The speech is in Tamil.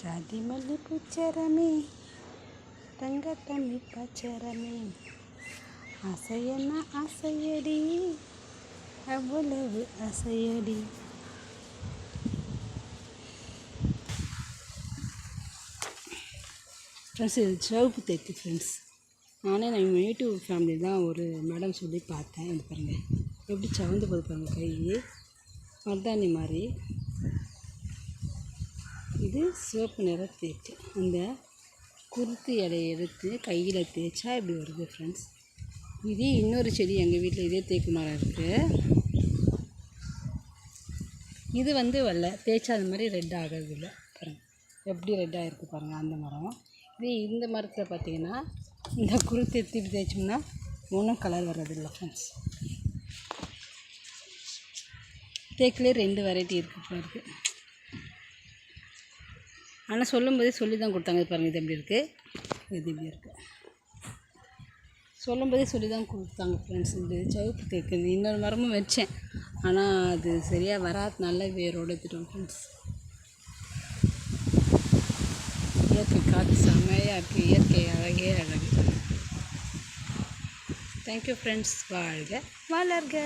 ஜாதி மல்லி பூச்சரமே தங்க பச்சரமே. அசையன்னா அசையடி அவ்வளவு அசையடி. ஃப்ரெண்ட்ஸ் இது சிவப்பு தேக்கு ஃப்ரெண்ட்ஸ் நானே நான் யூடியூப் ஃபேமிலி தான் ஒரு மேடம் சொல்லி பார்த்தேன். இது பாருங்கள் எப்படி சவந்து போகுது பாருங்கள் கை மருதாணி மாதிரி. இது சிவப்பு நிற தேக்கு அந்த குருத்து இலையை எடுத்து கையில் தேய்ச்சா இப்படி வருது ஃப்ரெண்ட்ஸ் இதே இன்னொரு செடி எங்கள் வீட்டில் இதே தேக்கு மரம் இருக்குது இது வந்து வரல. தேய்ச்சா அது மாதிரி ரெட் ஆகிறது இல்லை. பாருங்கள் எப்படி ரெட்டாக இருக்குது பாருங்கள் அந்த மரம். இதே இந்த மரத்தில் பார்த்தீங்கன்னா இந்த குருத்து திருப்பி தேய்ச்சோம்னா ஒன்றும் கலர் வர்றதில்லை ஃப்ரெண்ட்ஸ் தேக்கிலே ரெண்டு வெரைட்டி இருக்குது பாருக்கு ஆனால் சொல்லும்போதே சொல்லி தான் கொடுத்தாங்க. இது பாருங்கள் இது எப்படி இருக்குது இது எப்படி இருக்குது சொல்லும்போதே சொல்லி தான் கொடுத்தாங்க ஃப்ரெண்ட்ஸ் இந்த சவுப்பு தேக்கு இன்னொரு மரமும் வச்சேன். ஆனால் அது சரியாக வராதனால வேரோடு எடுத்துட்டோம் ஃப்ரெண்ட்ஸ் இயற்கை காற்று செம்மையாக இருக்குது இயற்கை அழகே அழகு. தேங்க்யூ ஃப்ரெண்ட்ஸ் வாழ்க வளர்க.